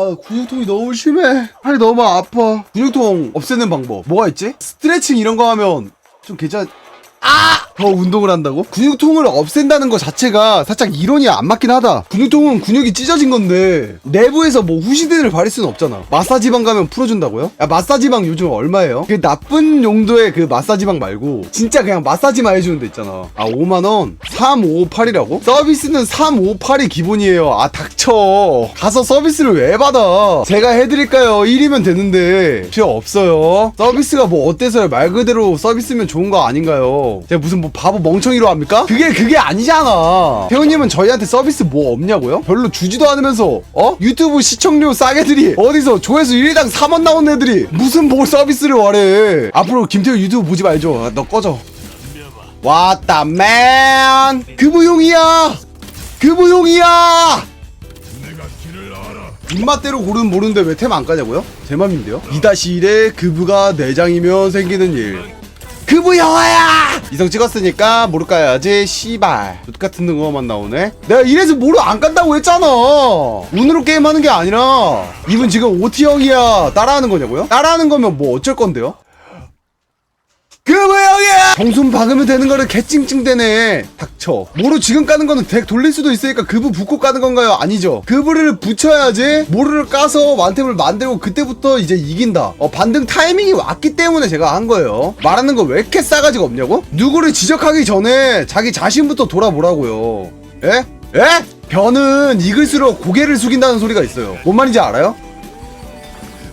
아 근육통이 너무 심해 팔이 너무 아파 근육통 없애는 방법 뭐가 있지? 스트레칭 이런 거 하면 좀 괜찮 아! 더 운동을 한다고? 근육통을 없앤다는 것 자체가 살짝 이론이 안 맞긴 하다. 근육통은 근육이 찢어진 건데 내부에서 뭐 후시딘을 바를 수는 없잖아. 마사지방 가면 풀어준다고요? 야 마사지방 요즘 얼마예요? 그 나쁜 용도의 그 마사지방 말고 진짜 그냥 마사지만 해주는 데 있잖아. 아 5만 원? 358이라고? 서비스는 358이 기본이에요. 아 닥쳐. 가서 서비스를 왜 받아? 제가 해드릴까요? 1이면 되는데 필요 없어요. 서비스가 뭐 어때서요? 말 그대로 서비스면 좋은 거 아닌가요? 제가 무슨 뭐 바보 멍청이로 합니까? 그게 그게 아니잖아. 태훈님은 저희한테 서비스 뭐 없냐고요? 별로 주지도 않으면서 어? 유튜브 시청료 싸게들이 어디서 조회수 1당 3원 나오는 애들이 무슨 뭘 서비스를 원해? 앞으로 김태훈 유튜브 보지 말죠. 아, 너 꺼져. 왔다 맨 그부용이야 그부용이야 입맛대로 고르는 모르는데 왜 템 안 까냐고요? 제 맘인데요 2-1에 그부가 내장이면 생기는 일 그부 영화야! 이성 찍었으니까 모르 까야지 씨발 똑같은 능어만 나오네 내가 이래서 모르 안 깐다고 했잖아 운으로 게임하는 게 아니라 이분 지금 OT형이야 따라하는 거냐고요? 따라하는 거면 뭐 어쩔 건데요? 그부 형이야! 정순 박으면 되는 거를 개찡찡대네 닥쳐 모루 지금 까는 거는 덱 돌릴 수도 있으니까 그부 붙고 까는 건가요? 아니죠 그부를 붙여야지 모루를 까서 완템을 만들고 그때부터 이제 이긴다 어, 반등 타이밍이 왔기 때문에 제가 한 거예요 말하는 거 왜 이렇게 싸가지가 없냐고? 누구를 지적하기 전에 자기 자신부터 돌아보라고요 에? 에? 변은 익을수록 고개를 숙인다는 소리가 있어요 뭔 말인지 알아요?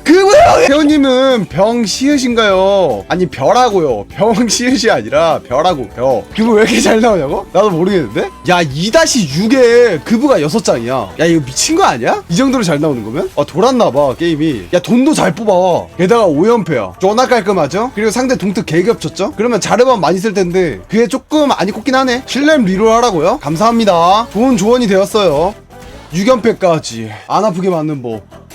그거요! 태호님은 병 시읒인가요? 아니 벼라고요. 병 시읒이 아니라 벼라고 벼. 그거 왜 이렇게 잘 나오냐고? 나도 모르겠는데? 야 2-6에 그부가 6장이야. 야 이거 미친 거 아니야? 이 정도로 잘 나오는 거면? 아 돌았나봐 게임이. 야 돈도 잘 뽑아. 게다가 5연패야. 존나 깔끔하죠? 그리고 상대 동특 개겹쳤죠? 그러면 자르반 많이 쓸 텐데 그게 조금 많이 꼽긴 하네. 실렘 리롤 하라고요? 감사합니다. 좋은 조언이 되었어요. 6연패까지 안 아프게 맞는 법.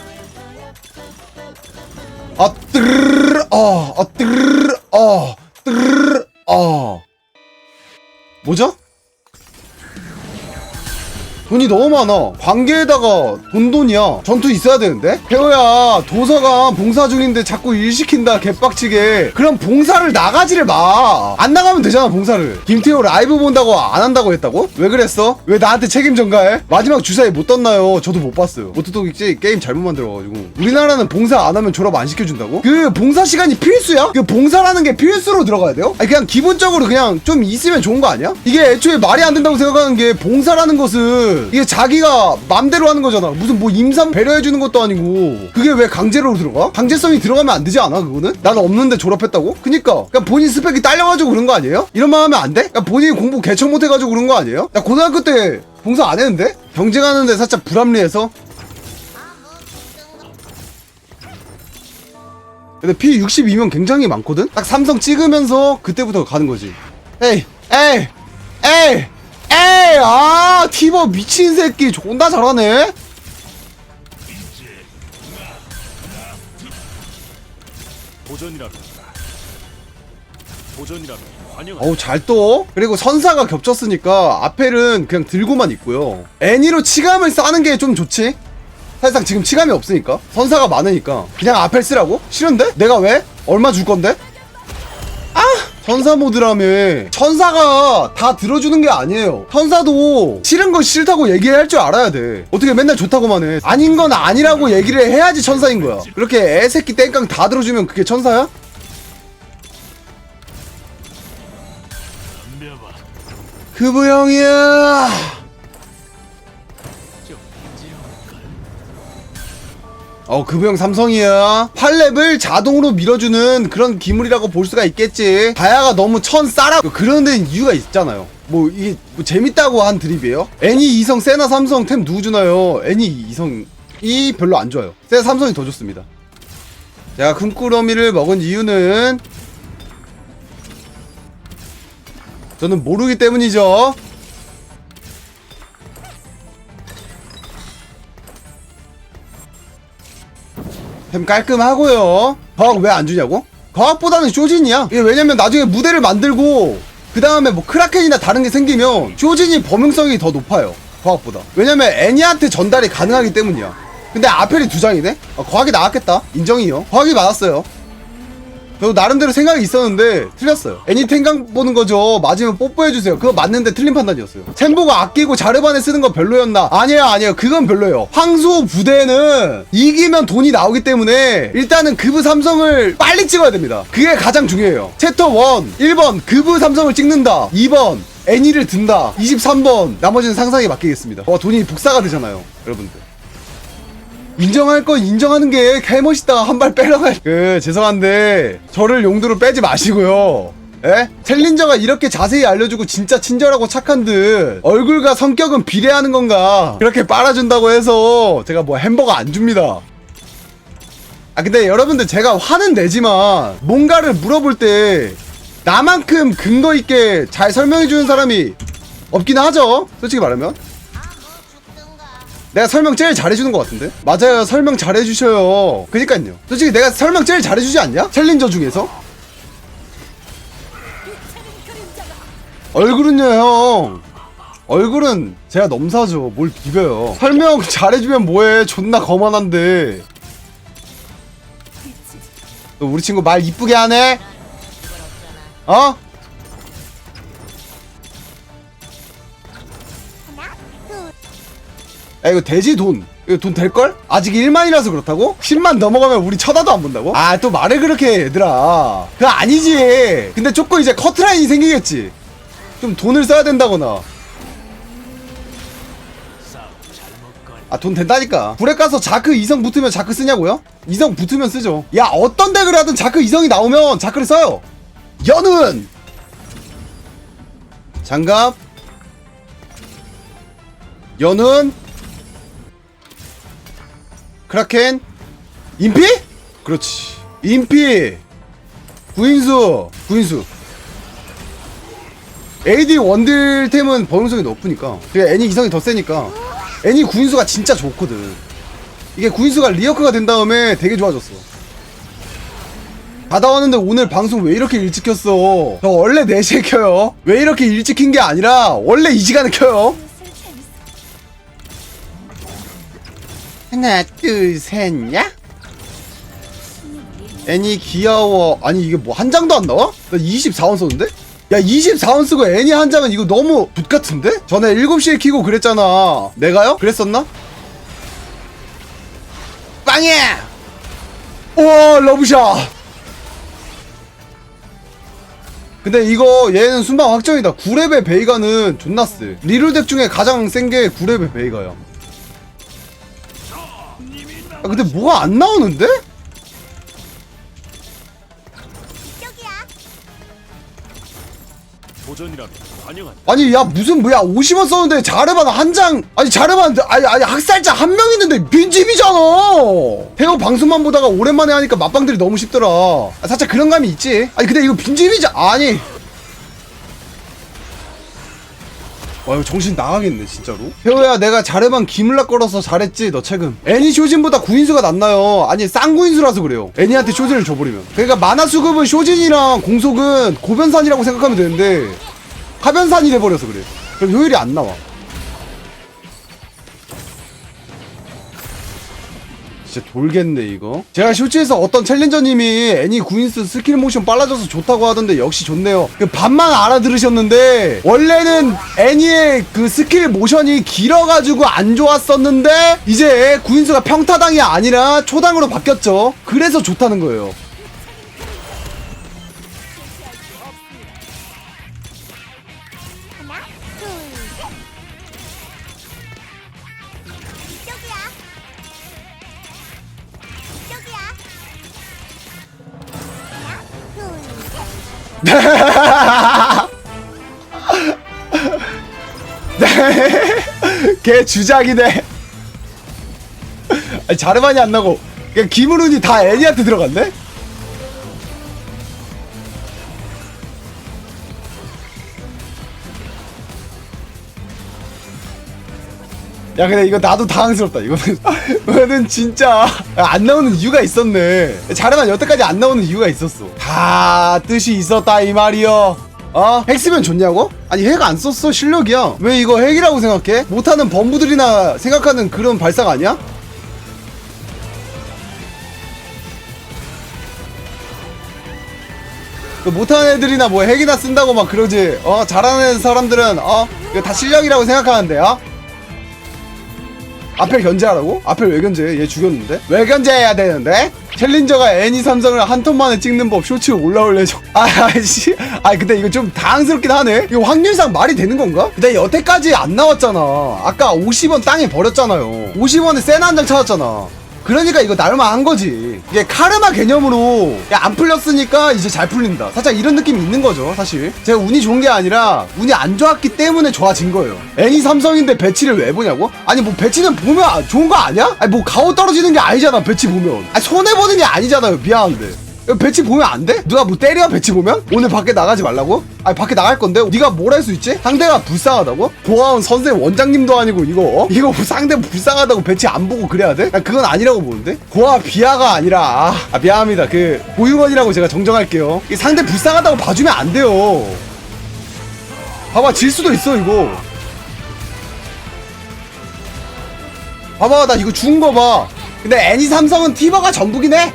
아 뜨르르 어, 아 뜨르르 어, 뜨르르 어. 뭐죠? 돈이 너무 많아. 관계에다가 돈돈이야. 전투 있어야 되는데? 태호야, 도서관 봉사 중인데 자꾸 일 시킨다, 개빡치게. 그럼 봉사를 나가지를 마. 안 나가면 되잖아, 봉사를. 김태호 라이브 본다고 안 한다고 했다고? 왜 그랬어? 왜 나한테 책임 전가해? 마지막 주사위 못 떴나요? 저도 못 봤어요. 오토토기지 게임 잘못 만들어가지고. 우리나라는 봉사 안 하면 졸업 안 시켜준다고? 그 봉사 시간이 필수야? 그 봉사라는 게 필수로 들어가야 돼요? 아니, 그냥 기본적으로 그냥 좀 있으면 좋은 거 아니야? 이게 애초에 말이 안 된다고 생각하는 게 봉사라는 것은 이게 자기가 맘대로 하는 거잖아. 무슨 뭐 임산 배려해주는 것도 아니고 그게 왜 강제로 들어가? 강제성이 들어가면 안 되지 않아 그거는? 나는 없는데 졸업했다고? 그니까 그냥 본인 스펙이 딸려가지고 그런 거 아니에요? 이런 말 하면 안 돼? 그냥 본인이 공부 개척 못해가지고 그런 거 아니에요? 나 고등학교 때 봉사 안 했는데? 경쟁하는데 살짝 불합리해서 근데 P62면 굉장히 많거든? 딱 삼성 찍으면서 그때부터 가는 거지. 에이, 에이, 에이, 에이, 아, 티버 미친 새끼 존나 잘하네? 도전이라면 도전이라면 환영. 어우, 잘 떠. 그리고 선사가 겹쳤으니까 앞에는 그냥 들고만 있고요. 애니로 치감을 싸는 게 좀 좋지? 사실상 지금 치감이 없으니까. 선사가 많으니까. 그냥 앞에 쓰라고? 싫은데? 내가 왜? 얼마 줄 건데? 아! 천사 모드라며. 천사가 다 들어주는 게 아니에요. 천사도 싫은 거 싫다고 얘기할 줄 알아야 돼. 어떻게 맨날 좋다고만 해. 아닌 건 아니라고 얘기를 해야지 천사인 거야. 그렇게 애새끼 땡깡 다 들어주면 그게 천사야? 그부 형이야 어 그부 형 삼성이야. 8렙을 자동으로 밀어주는 그런 기물이라고 볼 수가 있겠지. 다야가 너무 천 싸라. 그런 데는 이유가 있잖아요. 뭐 이게 뭐 재밌다고 한 드립이에요? 애니 이성 세나 삼성 템 누구 주나요? 애니 이성이 별로 안 좋아요. 세나 삼성이 더 좋습니다. 제가 큰꾸러미를 먹은 이유는 저는 모르기 때문이죠 템 깔끔하고요. 과학 왜 안 주냐고? 과학보다는 쇼진이야. 왜냐면 나중에 무대를 만들고 그 다음에 뭐 크라켄이나 다른 게 생기면 쇼진이 범용성이 더 높아요. 과학보다. 왜냐면 애니한테 전달이 가능하기 때문이야. 근데 아펠이 두 장이네? 어, 과학이 나왔겠다 인정이요 과학이 맞았어요 저도 나름대로 생각이 있었는데 틀렸어요. 애니 탱강 보는 거죠. 맞으면 뽀뽀해주세요. 그거 맞는데 틀린 판단이었어요. 템보가 아끼고 자르반에 쓰는 건 별로였나? 아니에요 아니에요. 그건 별로예요. 황소 부대는 이기면 돈이 나오기 때문에 일단은 그브 삼성을 빨리 찍어야 됩니다. 그게 가장 중요해요. 챕터 1 1번 그브 삼성을 찍는다. 2번 애니를 든다. 23번 나머지는 상상에 맡기겠습니다. 와 돈이 복사가 되잖아요 여러분들 인정할 건 인정하는 게 개멋있다. 한 발 빼러 갈 그 죄송한데 저를 용도로 빼지 마시고요. 에? 챌린저가 이렇게 자세히 알려주고 진짜 친절하고 착한 듯 얼굴과 성격은 비례하는 건가? 그렇게 빨아준다고 해서 제가 뭐 햄버거 안 줍니다. 아 근데 여러분들 제가 화는 내지만 뭔가를 물어볼 때 나만큼 근거 있게 잘 설명해 주는 사람이 없긴 하죠? 솔직히 말하면 내가 설명 제일 잘해주는 것 같은데? 맞아요 설명 잘해주셔요 그니까요 솔직히 내가 설명 제일 잘해주지 않냐? 챌린저 중에서? 얼굴은요 형 얼굴은 제가 넘사죠 뭘 비벼요 설명 잘해주면 뭐해 존나 거만한데 너 우리 친구 말 이쁘게 하네? 어? 야 이거 돼지 돈 이거 돈 될걸? 아직 1만이라서 그렇다고? 10만 넘어가면 우리 쳐다도 안 본다고? 아 또 말을 그렇게 해 얘들아 그거 아니지 근데 조금 이제 커트라인이 생기겠지 좀 돈을 써야 된다거나. 아 돈 된다니까 불에 가서 자크 이성 붙으면 자크 쓰냐고요? 이성 붙으면 쓰죠 야 어떤 덱을 하든 자크 이성이 나오면 자크를 써요 연은 장갑 연은 크라켄? 인피? 그렇지. 인피! 구인수! 구인수. AD 원딜템은 범용성이 높으니까. 그게 애니 이성이 더 세니까. 애니 구인수가 진짜 좋거든. 이게 구인수가 리어크가 된 다음에 되게 좋아졌어. 받아왔는데 오늘 방송 왜 이렇게 일찍 켰어? 저 원래 4시에 켜요. 왜 이렇게 일찍 킨 게 아니라 원래 이 시간에 켜요 하나 둘셋냐 애니 귀여워 아니 이게 뭐 한 장도 안 나와? 나 24원 썼는데? 야 24원 쓰고 애니 한 장은 이거 너무 붓 같은데? 전에 7시에 키고 그랬잖아 내가요? 그랬었나? 빵이야! 우와 러브샷 근데 이거 얘는 순방 확정이다 9렙의 베이가는 존나 쎄 리루덱 중에 가장 센 게 9렙의 베이가야 아 근데 뭐가 안 나오는데? 도전이라면. 아니 야 무슨 뭐야 50원 썼는데 자르반 한장 아니 자르반 아니 아니 학살자 한 명 있는데 빈집이잖아! 태호 방송만 보다가 오랜만에 하니까 맛방들이 너무 쉽더라. 아, 살짝 그런 감이 있지. 아니 근데 이거 빈집이자 아니 와 이거 정신 나가겠네 진짜로. 태호야 내가 자르반 기물락 걸어서 잘했지 너 최근? 애니 쇼진보다 구인수가 낫나요? 아니 쌍구인수라서 그래요. 애니한테 쇼진을 줘버리면. 그러니까 만화 수급은 쇼진이랑 공속은 고변산이라고 생각하면 되는데 하변산이 돼버려서 그래 그럼 효율이 안 나와 진짜 돌겠네 이거. 제가 쇼츠에서 어떤 챌린저님이 애니 구인스 스킬 모션 빨라져서 좋다고 하던데 역시 좋네요. 그 반만 알아들으셨는데 원래는 애니의 그 스킬 모션이 길어가지고 안 좋았었는데 이제 구인스가 평타당이 아니라 초당으로 바뀌었죠. 그래서 좋다는 거예요 둘, 셋. 걔 주작이네. 아니, 자르반이 안 나고 김우룬이 다 애니한테 들어갔네? 야 근데 이거 나도 당황스럽다 이거는 이거는 진짜 안 나오는 이유가 있었네 자르만 여태까지 안 나오는 이유가 있었어 다 뜻이 있었다 이 말이여 어? 핵 쓰면 좋냐고? 아니 핵 안 썼어 실력이야 왜 이거 핵이라고 생각해? 못하는 범부들이나 생각하는 그런 발상 아니야? 그 못하는 애들이나 뭐 핵이나 쓴다고 막 그러지 어 잘하는 사람들은 어 이거 다 실력이라고 생각하는데 요 어? 앞에 견제하라고? 앞에 왜 견제해? 얘 죽였는데? 왜 견제해야 되는데? 챌린저가 애니 삼성을 한 턴 만에 찍는 법 쇼츠 올라올 예정 아, 아씨 아 근데 이거 좀 당황스럽긴 하네 이거 확률상 말이 되는 건가? 근데 여태까지 안 나왔잖아 아까 50원 땅에 버렸잖아요 50원에 세나 한장 찾았잖아 그러니까 이거 날만한 거지. 이게 카르마 개념으로 야, 안 풀렸으니까 이제 잘 풀린다. 살짝 이런 느낌이 있는 거죠 사실. 제가 운이 좋은 게 아니라 운이 안 좋았기 때문에 좋아진 거예요. 애니 삼성인데 배치를 왜 보냐고? 아니 뭐 배치는 보면 아- 좋은 거 아니야? 아니 뭐 가오 떨어지는 게 아니잖아 배치 보면. 아니 손해 보는 게 아니잖아요 미안한데 배치 보면 안 돼? 누가 뭐 때려 배치 보면? 오늘 밖에 나가지 말라고? 아니 밖에 나갈 건데 네가 뭘 할 수 있지? 상대가 불쌍하다고? 고아원 선생 원장님도 아니고 이거 어? 이거 뭐 상대 불쌍하다고 배치 안 보고 그래야 돼? 난 그건 아니라고 보는데? 고아 비하가 아니라 아, 아, 미안합니다 그 보육원이라고 제가 정정할게요 이 상대 불쌍하다고 봐주면 안 돼요 봐봐 질 수도 있어 이거 봐봐 나 이거 죽은 거봐 근데 애니 삼성은 티버가 전부긴 해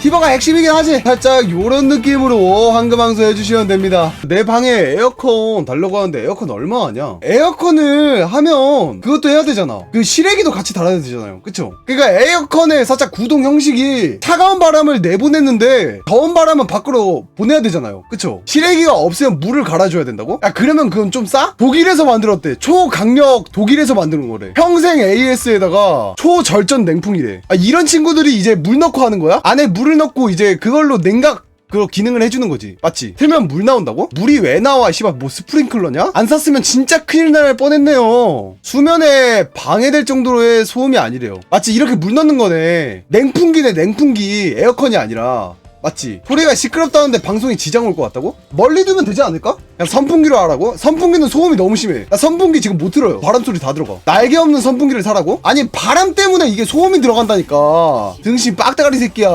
티버가 핵심이긴 하지. 살짝 요런 느낌으로 황금항소 해주시면 됩니다. 내 방에 에어컨 달라고 하는데 에어컨 얼마 하냐? 에어컨을 하면 그것도 해야 되잖아. 그 실외기도 같이 달아야 되잖아요. 그쵸? 그러니까 에어컨의 살짝 구동 형식이 차가운 바람을 내보냈는데 더운 바람은 밖으로 보내야 되잖아요. 그쵸? 실외기가 없으면 물을 갈아줘야 된다고? 야 그러면 그건 좀 싸? 독일에서 만들었대. 초강력 독일에서 만드는 거래. 평생 AS에다가 초절전 냉풍이래. 아 이런 친구들이 이제 물 넣고 하는 거야? 안에 물을 넣고 이제 그걸로 냉각 그 기능을 해주는 거지 맞지? 틀면 물 나온다고? 물이 왜 나와 씨발 뭐 스프링클러냐? 안 샀으면 진짜 큰일 날 뻔했네요 수면에 방해될 정도로의 소음이 아니래요 맞지? 이렇게 물 넣는 거네 냉풍기네 냉풍기 에어컨이 아니라 맞지? 소리가 시끄럽다는데 방송에 지장 올 것 같다고? 멀리 두면 되지 않을까? 그냥 선풍기로 하라고? 선풍기는 소음이 너무 심해 나 선풍기 지금 못 들어요 바람 소리 다 들어가 날개 없는 선풍기를 사라고? 아니 바람 때문에 이게 소음이 들어간다니까 등신 빡대가리 새끼야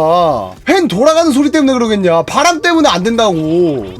팬 돌아가는 소리 때문에 그러겠냐 바람 때문에 안 된다고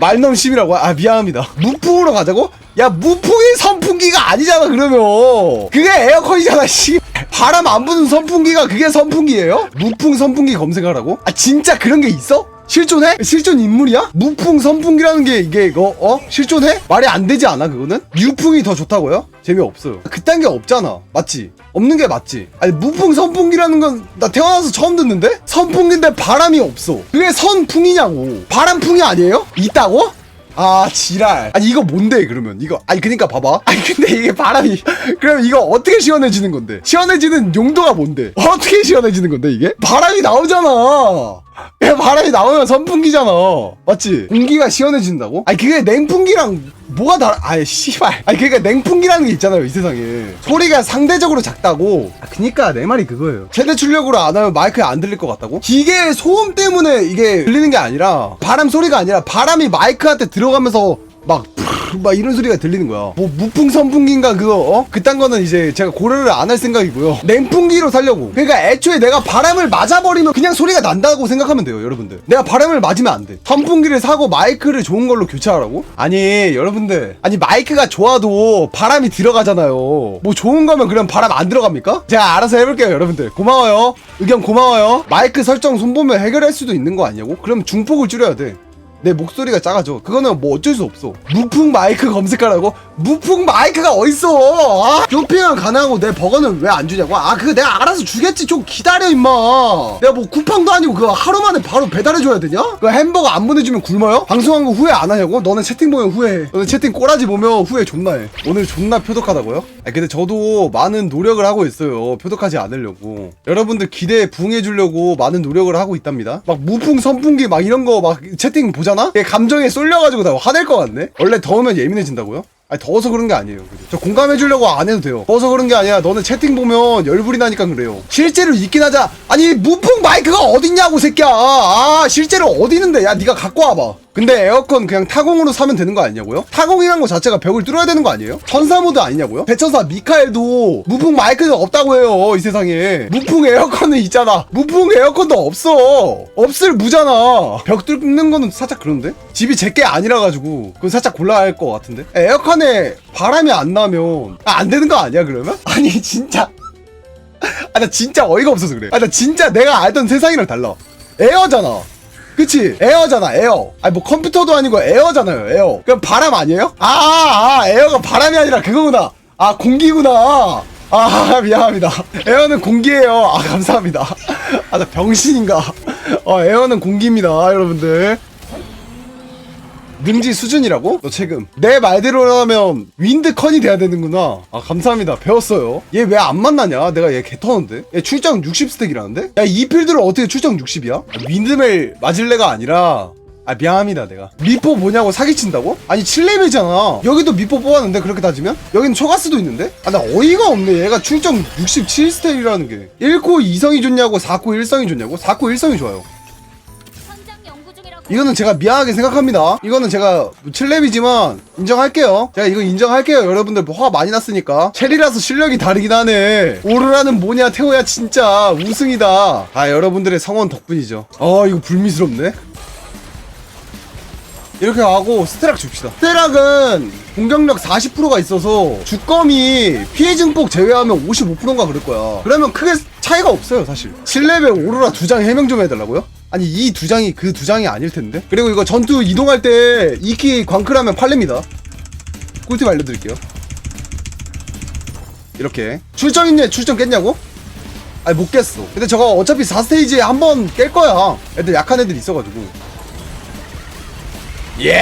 말 너무 심이라고 아 미안합니다 무풍으로 가자고? 야 무풍이 선풍기가 아니잖아 그러면 그게 에어컨이잖아 씨 바람 안 부는 선풍기가 그게 선풍기예요? 무풍 선풍기 검색하라고? 아 진짜 그런 게 있어? 실존해? 실존 인물이야? 무풍 선풍기라는 게 이게 이거 어? 실존해? 말이 안 되지 않아 그거는? 유풍이 더 좋다고요? 재미없어요 그딴 게 없잖아 맞지? 없는 게 맞지 아니 무풍 선풍기라는 건 나 태어나서 처음 듣는데? 선풍기인데 바람이 없어 그게 선풍이냐고 바람풍이 아니에요? 있다고? 아 지랄 아니 이거 뭔데 그러면 이거 아니 그니까 봐봐 아니 근데 이게 바람이 그럼 이거 어떻게 시원해지는 건데 시원해지는 용도가 뭔데 어떻게 시원해지는 건데 이게 바람이 나오잖아 야, 바람이 나오면 선풍기잖아. 맞지? 공기가 시원해진다고? 아니 그게 냉풍기랑 뭐가 다르 아이 씨발. 아니 그러니까 냉풍기라는 게 있잖아요 이 세상에. 소리가 상대적으로 작다고. 아 그니까 내 말이 그거예요. 최대 출력으로 안 하면 마이크에 안 들릴 것 같다고? 기계 소음 때문에 이게 들리는 게 아니라 바람 소리가 아니라 바람이 마이크한테 들어가면서 막, 막 이런 소리가 들리는 거야. 뭐, 무풍 선풍기인가 그거, 어? 그딴 거는 이제 제가 고려를 안 할 생각이고요. 냉풍기로 살려고. 그러니까 애초에 내가 바람을 맞아버리면 그냥 소리가 난다고 생각하면 돼요, 여러분들. 내가 바람을 맞으면 안 돼. 선풍기를 사고 마이크를 좋은 걸로 교체하라고? 아니, 여러분들. 아니, 마이크가 좋아도 바람이 들어가잖아요. 뭐 좋은 거면 그럼 바람 안 들어갑니까? 제가 알아서 해볼게요, 여러분들. 고마워요. 의견 고마워요. 마이크 설정 손보면 해결할 수도 있는 거 아니냐고? 그럼 중폭을 줄여야 돼. 내 목소리가 작아져. 그거는 뭐 어쩔 수 없어. 무풍 마이크 검색하라고? 무풍 마이크가 어딨어? 아, 쇼핑은 가능하고 내 버거는 왜 안 주냐고? 아, 그거 내가 알아서 주겠지. 좀 기다려, 임마. 내가 뭐 쿠팡도 아니고 그거 하루 만에 바로 배달해줘야 되냐? 그 햄버거 안 보내주면 굶어요? 방송한 거 후회 안 하냐고? 너는 채팅 보면 후회해. 너는 채팅 꼬라지 보면 후회 존나 해. 오늘 존나 표독하다고요? 아, 근데 저도 많은 노력을 하고 있어요. 표독하지 않으려고. 여러분들 기대에 부응해주려고 많은 노력을 하고 있답니다. 막 무풍, 선풍기 막 이런 거 막 채팅 보 잖아? 얘 감정에 쏠려가지고 나 화낼 것 같네? 원래 더우면 예민해진다고요? 아니 더워서 그런 게 아니에요. 그죠? 저 공감해주려고 안 해도 돼요. 더워서 그런 게 아니라 너는 채팅 보면 열불이 나니까 그래요. 실제로 있긴 하자. 아니 무풍 마이크가 어딨냐고 새끼야. 아 실제로 어디 있는데? 야 네가 갖고 와봐. 근데 에어컨 그냥 타공으로 사면 되는 거 아니냐고요? 타공이란 거 자체가 벽을 뚫어야 되는 거 아니에요? 천사 모드 아니냐고요? 대천사 미카엘도 무풍 마이크가 없다고 해요 이 세상에 무풍 에어컨은 있잖아 무풍 에어컨도 없어 없을 무잖아 벽 뚫는 거는 살짝 그런데? 집이 제게 아니라 가지고 그건 살짝 곤란할 것 같은데? 에어컨에 바람이 안 나면 아, 안 되는 거 아니야 그러면? 아니 진짜 아 나 진짜 어이가 없어서 그래 아 나 진짜 내가 알던 세상이랑 달라 에어잖아 그치? 에어잖아 에어. 아니 뭐 컴퓨터도 아니고 에어잖아요 에어. 그럼 바람 아니에요? 아, 아 에어가 바람이 아니라 그거구나. 아 공기구나. 아 미안합니다. 에어는 공기예요. 아 감사합니다. 아 나 병신인가? 어 에어는 공기입니다 여러분들 능지 수준이라고? 너 최금 내 말대로라면 윈드컨이 돼야 되는구나 아 감사합니다 배웠어요 얘 왜 안 만나냐 내가 얘 개터는데 얘 출장 60스택이라는데? 야 이 필드를 어떻게 출장 60이야? 윈드멜 맞을래가 아니라 아 미안합니다 내가 미포 뭐냐고 사기친다고? 아니 7레벨이잖아 여기도 미포 뽑았는데 그렇게 따지면? 여기는 초가스도 있는데? 아 나 어이가 없네 얘가 출장 67스택이라는 게 1코 2성이 좋냐고 4코 1성이 좋냐고? 4코 1성이 좋아요 이거는 제가 미안하게 생각합니다. 이거는 제가 7렙이지만 인정할게요. 제가 이거 인정할게요. 여러분들 뭐 화 많이 났으니까. 체리라서 실력이 다르긴 하네. 오르라는 뭐냐 태호야 진짜 우승이다. 아 여러분들의 성원 덕분이죠. 아 이거 불미스럽네. 이렇게 하고 스테락 줍시다. 스테락은 공격력 40%가 있어서 주검이 피해 증폭 제외하면 55%인가 그럴 거야. 그러면 크게 차이가 없어요, 사실. 7레벨 오로라 두 장 해명 좀 해달라고요? 아니, 이 두 장이 그 두 장이 아닐 텐데. 그리고 이거 전투 이동할 때 2키 광클하면 팔립니다. 꿀팁 알려드릴게요. 이렇게. 출정 있냐? 출정 깼냐고? 아니, 못 깼어. 근데 저거 어차피 4스테이지에 한 번 깰 거야. 애들 약한 애들 있어가지고. 예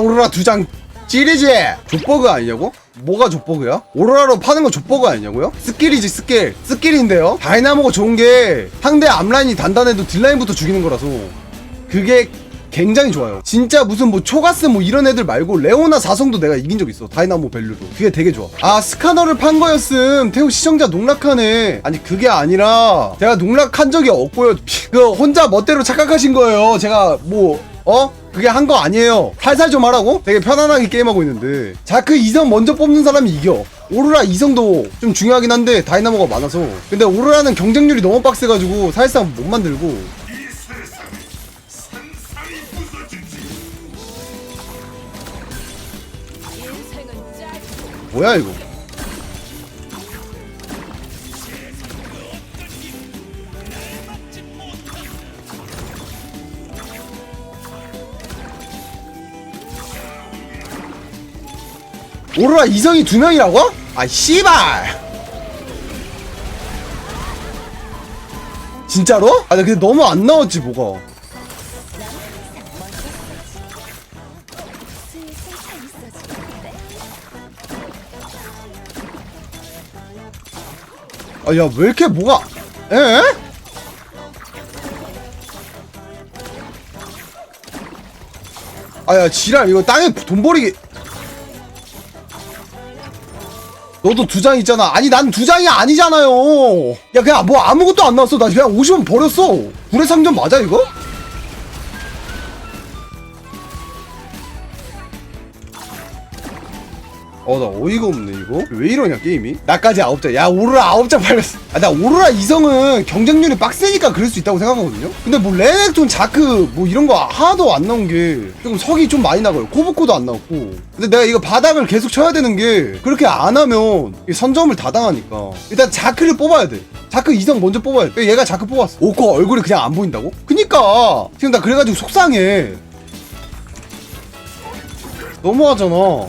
오로라 두 장 찌리지. 족버그 아니냐고? 뭐가 족버그야? 오로라로 파는 거 족버그 아니냐고요? 스킬이지 스킬. 스킬인데요? 다이나모가 좋은 게 상대 앞라인이 단단해도 딜라인부터 죽이는 거라서 그게 굉장히 좋아요. 진짜 무슨 뭐 초가스 뭐 이런 애들 말고 레오나 사성도 내가 이긴 적 있어. 다이나모 밸류로 그게 되게 좋아. 아 스카너를 판 거였음. 태우 시청자 농락하네. 아니 그게 아니라 제가 농락한 적이 없고요. 그 혼자 멋대로 착각하신 거예요. 제가 뭐 어? 그게 한 거 아니에요. 살살 좀 하라고? 되게 편안하게 게임하고 있는데. 자크 2성 먼저 뽑는 사람이 이겨. 오로라 2성도 좀 중요하긴 한데 다이나모가 많아서. 근데 오로라는 경쟁률이 너무 빡세가지고 사실상 못 만들고. 뭐야 이거? 오로라 이성이 두 명이라고? 아 씨발 진짜로? 아 근데 너무 안 나왔지 뭐가 아 야 왜 이렇게 뭐가 에? 아야 지랄 이거 땅에 돈 버리기 너도 두 장 있잖아. 아니 난 두 장이 아니잖아요. 야 그냥 뭐 아무것도 안 나왔어. 나 그냥 50원 버렸어. 불의 상점 맞아 이거? 어 나 어이가 없네 이거. 왜 이러냐 게임이? 나까지 아홉 장야 오로라 아홉 장 팔렸어. 아 나 오로라 이성은 경쟁률이 빡세니까 그럴 수 있다고 생각하거든요? 근데 뭐 레넥톤 자크 뭐 이런 거 하나도 안 나온 게 조금 석이 좀 많이 나가요. 코브코도 안 나왔고. 근데 내가 이거 바닥을 계속 쳐야 되는 게 그렇게 안 하면 이 선점을 다 당하니까. 일단 자크를 뽑아야 돼. 자크 이성 먼저 뽑아야 돼. 얘가 자크 뽑았어. 오코 얼굴이 그냥 안 보인다고? 그니까 지금 나 그래가지고 속상해. 너무하잖아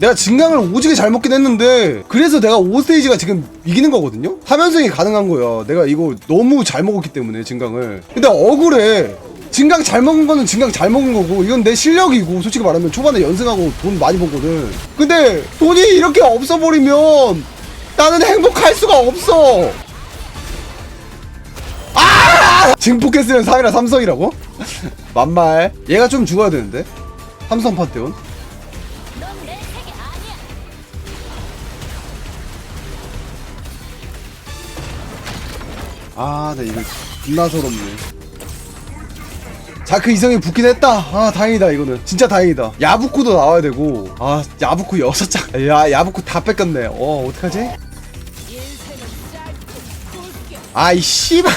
내가 진강을 오지게 잘 먹긴 했는데 그래서 내가 5스테이지가 지금 이기는 거거든요? 하면성이 가능한 거야. 내가 이거 너무 잘 먹었기 때문에 진강을. 근데 억울해. 진강 잘 먹은 거는 진강 잘 먹은 거고 이건 내 실력이고 솔직히 말하면 초반에 연승하고 돈 많이 벌거든. 근데 돈이 이렇게 없어버리면 나는 행복할 수가 없어. 아! 증폭했으면 3이라 삼성이라고? 만말. 얘가 좀 죽어야 되는데? 삼성 판테온 아, 나 이거 존나 서럽네. 자크 이성이 붙긴 했다. 아, 다행이다, 이거는. 진짜 다행이다. 야부쿠도 나와야 되고. 아, 야부쿠 여섯 장. 야, 야부쿠 다 뺏겼네. 어, 어떡하지? 아이, 씨발.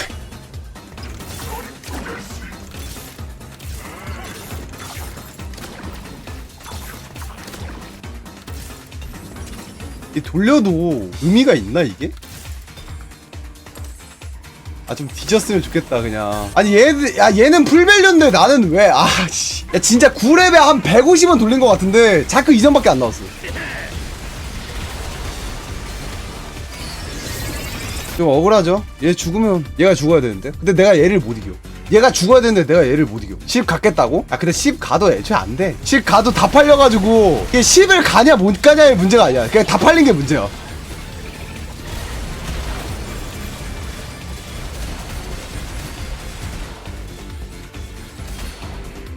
이 돌려도 의미가 있나, 이게? 아, 아좀 뒤졌으면 좋겠다 그냥. 아니 얘, 야 얘는 풀밸류인데 나는 왜? 아씨. 야 진짜 9렙에 한 150원 돌린 것 같은데 자크 이전밖에 안 나왔어. 좀 억울하죠? 얘 죽으면 얘가 죽어야 되는데? 근데 내가 얘를 못 이겨. 얘가 죽어야 되는데 내가 얘를 못 이겨. 10 갖겠다고? 아 근데 10 가도 애초에 안돼. 10 가도 다 팔려가지고 이게 10을 가냐 못 가냐의 문제가 아니야. 그냥 다 팔린 게 문제야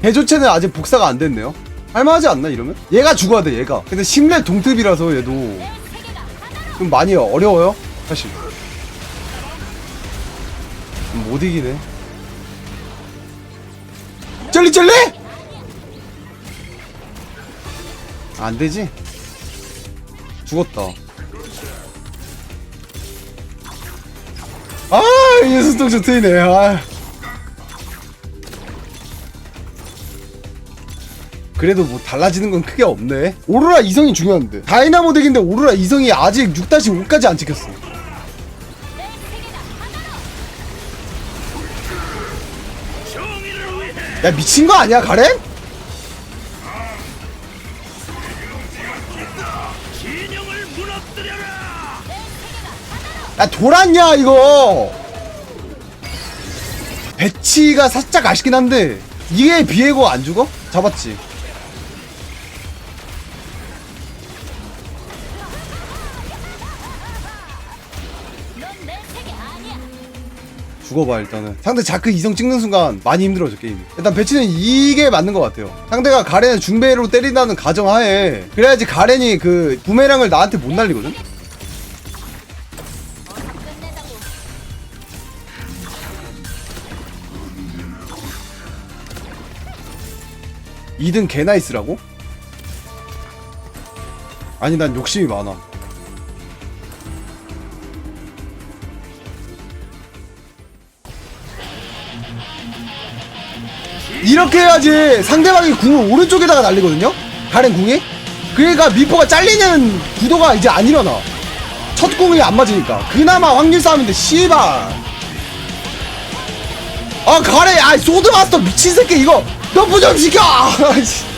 대조체는 아직 복사가 안 됐네요. 할만하지 않나 이러면? 얘가 죽어야 돼 얘가. 근데 10렙 동급이라서 얘도 좀 많이 어려워요 사실. 음, 못 이기네. 젤리 젤리! 안 되지? 죽었다. 아, 이 수동 좋트이네. 아. 그래도 뭐 달라지는 건 크게 없네. 오로라 이성이 중요한데. 다이나모 덱인데 오로라 이성이 아직 6-5까지 안 찍혔어. 야 미친 거 아니야 가렌? 야 돌았냐 이거? 배치가 살짝 아쉽긴 한데 이게 비에고 안 죽어? 잡았지. 죽어봐 일단은 상대 자크 이성 찍는 순간 많이 힘들어져 게임이 일단 배치는 이게 맞는 것 같아요 상대가 가렌을 중배로 때린다는 가정하에 그래야지 가렌이 그 부메랑을 나한테 못 날리거든 어서 끝내자고. 2등 개나이스라고? 아니 난 욕심이 많아 이렇게 해야지 상대방이 궁을 오른쪽에다가 날리거든요? 가렌 궁이? 그러니까 미포가 잘리는 구도가 이제 안 일어나 첫 궁이 안 맞으니까 그나마 확률 싸움인데 씨발 아 가래 아 소드마스터 미친 새끼 이거 너프 좀 시켜 아, 씨.